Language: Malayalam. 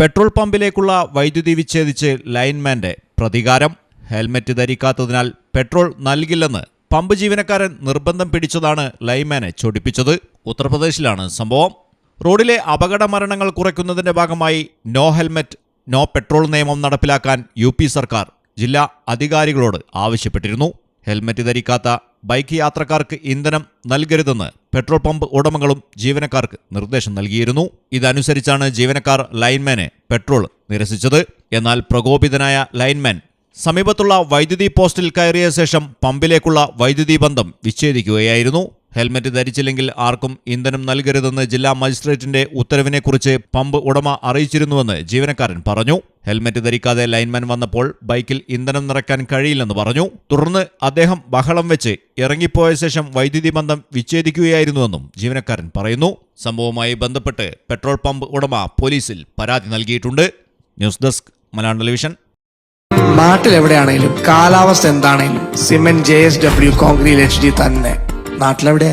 പെട്രോൾ പമ്പിലേക്കുള്ള വൈദ്യുതി വിച്ഛേദിച്ച് ലൈൻമാന്റെ പ്രതികാരം. ഹെൽമറ്റ് ധരിക്കാത്തതിനാൽ പെട്രോൾ നൽകില്ലെന്ന് പമ്പ് ജീവനക്കാരൻ നിർബന്ധം പിടിച്ചതാണ് ലൈൻമാനെ ചൊടിപ്പിച്ചത്. ഉത്തർപ്രദേശിലാണ് സംഭവം. റോഡിലെ അപകട മരണങ്ങൾ കുറയ്ക്കുന്നതിന്റെ ഭാഗമായി നോ ഹെൽമറ്റ് നോ പെട്രോൾ നിയമം നടപ്പിലാക്കാൻ യു സർക്കാർ ജില്ലാ അധികാരികളോട് ആവശ്യപ്പെട്ടിരുന്നു. ഹെൽമറ്റ് ധരിക്കാത്ത ബൈക്ക് യാത്രക്കാർക്ക് ഇന്ധനം നൽകരുതെന്ന് പെട്രോൾ പമ്പ് ഉടമകളും ജീവനക്കാർക്ക് നിർദ്ദേശം നൽകിയിരുന്നു. ഇതനുസരിച്ചാണ് ജീവനക്കാർ ലൈൻമാനെ പെട്രോൾ നിരസിച്ചത്. എന്നാൽ പ്രകോപിതനായ ലൈൻമാൻ സമീപത്തുള്ള വൈദ്യുതി പോസ്റ്റിൽ കയറിയ ശേഷം പമ്പിലേക്കുള്ള വൈദ്യുതി ബന്ധം വിച്ഛേദിക്കുകയായിരുന്നു. ഹെൽമറ്റ് ധരിച്ചില്ലെങ്കിൽ ആർക്കും ഇന്ധനം നൽകരുതെന്ന് ജില്ലാ മജിസ്ട്രേറ്റിന്റെ ഉത്തരവിനെക്കുറിച്ച് പമ്പ് ഉടമ അറിയിച്ചിരുന്നുവെന്ന് ജീവനക്കാരൻ പറഞ്ഞു. ഹെൽമറ്റ് ധരിക്കാതെ ലൈൻമാൻ വന്നപ്പോൾ ബൈക്കിൽ ഇന്ധനം നിറയ്ക്കാൻ കഴിയില്ലെന്ന് പറഞ്ഞു. തുടർന്ന് അദ്ദേഹം ബഹളം വെച്ച് ഇറങ്ങിപ്പോയ ശേഷം വൈദ്യുതി ബന്ധം വിച്ഛേദിക്കുകയായിരുന്നുവെന്നും ജീവനക്കാരൻ പറയുന്നു. സംഭവവുമായി ബന്ധപ്പെട്ട് പെട്രോൾ പമ്പ് ഉടമ പോലീസിൽ പരാതി നൽകിയിട്ടുണ്ട്. News desk Malayalam television. നാട്ടിലെവിടെയാണെങ്കിലും കാലാവസ്ഥ എന്താണെങ്കിലും cement J S W concrete H D തന്നെ. നാട്ടിലെവിടെ